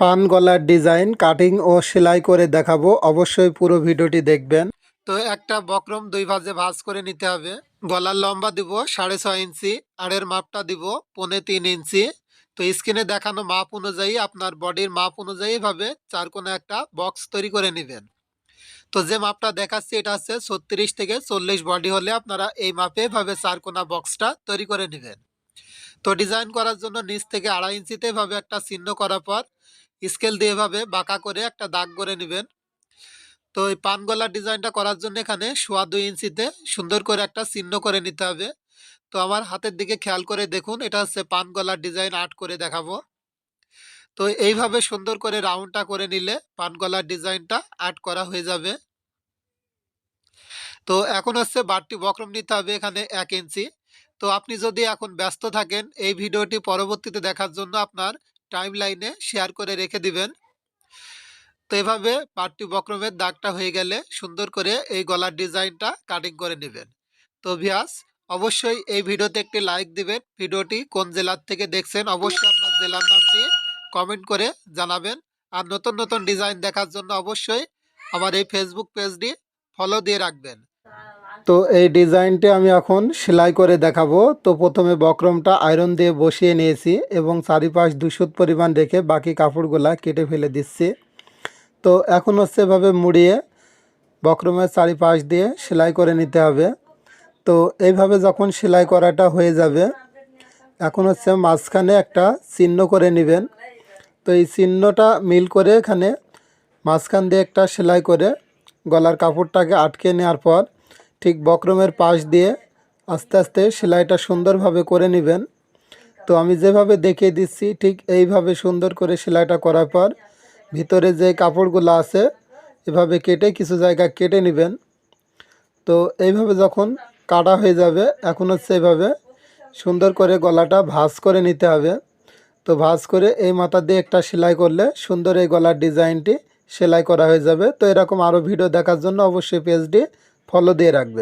পান গলার design, cutting ও সেলাই করে দেখাবো। অবশ্যই পুরো ভিডিওটি দেখবেন। তো একটা বক্রম দুই ভাজে ভাঁজ করে নিতে হবে। গলার লম্বা দিব সাড়ে ছয় ইঞ্চি, আড়ের মাপটা দিব পৌনে তিন ইঞ্চি। তো স্ক্রিনে দেখানো মাপ অনুযায়ী আপনার বডির মাপ অনুযায়ী ভাবে চার কোনো একটা বক্স তৈরি করে নেবেন। তো যে মাপটা দেখাচ্ছি এটা হচ্ছে ছত্রিশ থেকে চল্লিশ বডি হলে আপনারা এই মাপে ভাবে চার কোনা বক্সটা তৈরি করে নেবেন। তো ডিজাইন করার জন্য নিচ থেকে আড়াই ইঞ্চিতে ভাবে একটা চিহ্ন করার পর স্কেল দিয়ে ভাবে বাঁকা করে একটা দাগ করে নেবেন। তো এই পান গলার ডিজাইনটা করার জন্য এখানে সোয়া দুই ইঞ্চিতে সুন্দর করে একটা চিহ্ন করে নিতে হবে। তো আমার হাতের দিকে খেয়াল করে দেখুন, এটা হচ্ছে পান গলার ডিজাইন আর্ট করে দেখাবো। তো এইভাবে সুন্দর করে রাউন্ডটা করে নিলে পান গলার ডিজাইনটা আর্ট করা হয়ে যাবে। তো এখন হচ্ছে বাড়তি বক্রম নিতে হবে এখানে এক ইঞ্চি। তো আপনি যদি এখন ব্যস্ত থাকেন, এই ভিডিওটি পরবর্তীতে দেখার জন্য আপনার টাইম লাইনে শেয়ার করে রেখে দিবেন। তো এভাবে পাটটি বক্রমের দাগটা হয়ে গেলে সুন্দর করে এই গলার ডিজাইনটা কাটিং করে নেবেন। তো ভিয়াস, অবশ্যই এই ভিডিওতে একটি লাইক দিবেন। ভিডিওটি কোন জেলার থেকে দেখছেন অবশ্যই আপনার জেলার নামটি কমেন্ট করে জানাবেন। আর নতুন নতুন ডিজাইন দেখার জন্য অবশ্যই আমার এই ফেসবুক পেজটি ফলো দিয়ে রাখবেন। তো এই ডিজাইনটি আমি এখন সেলাই করে দেখাবো। তো প্রথমে বক্রমটা আয়রন দিয়ে বসিয়ে নিয়েছি এবং চারিপাশ দুশো পরিমাণ রেখে বাকি কাপড়গুলা কেটে ফেলে দিচ্ছি। তো এখন হচ্ছে এভাবে মুড়িয়ে বক্রমের চারিপাশ দিয়ে সেলাই করে নিতে হবে। তো এইভাবে যখন সেলাই করাটা হয়ে যাবে, এখন হচ্ছে মাঝখানে একটা চিহ্ন করে নেবেন। তো এই চিহ্নটা মিল করে এখানে মাঝখান দিয়ে একটা সেলাই করে গলার কাপড়টাকে আটকে নেওয়ার পর ঠিক বক্রমের পাশ দিয়ে আস্তে আস্তে সেলাইটা সুন্দরভাবে করে নেবেন। তো আমি যেভাবে দেখিয়ে দিচ্ছি, ঠিক এইভাবে সুন্দর করে সেলাইটা করার পর ভিতরে যে কাপড়গুলো আছে, এভাবে কেটে কিছু জায়গা কেটে নেবেন। তো এইভাবে যখন কাটা হয়ে যাবে, এখন হচ্ছে এইভাবে সুন্দর করে গলাটা ভাঁজ করে নিতে হবে। তো ভাঁজ করে এই মাথা দিয়ে একটা সেলাই করলে সুন্দর এই গলার ডিজাইনটি সেলাই করা হয়ে যাবে। তো এরকম আরও ভিডিও দেখার জন্য অবশ্যই পেজটি ফলো দিয়ে রাখবে।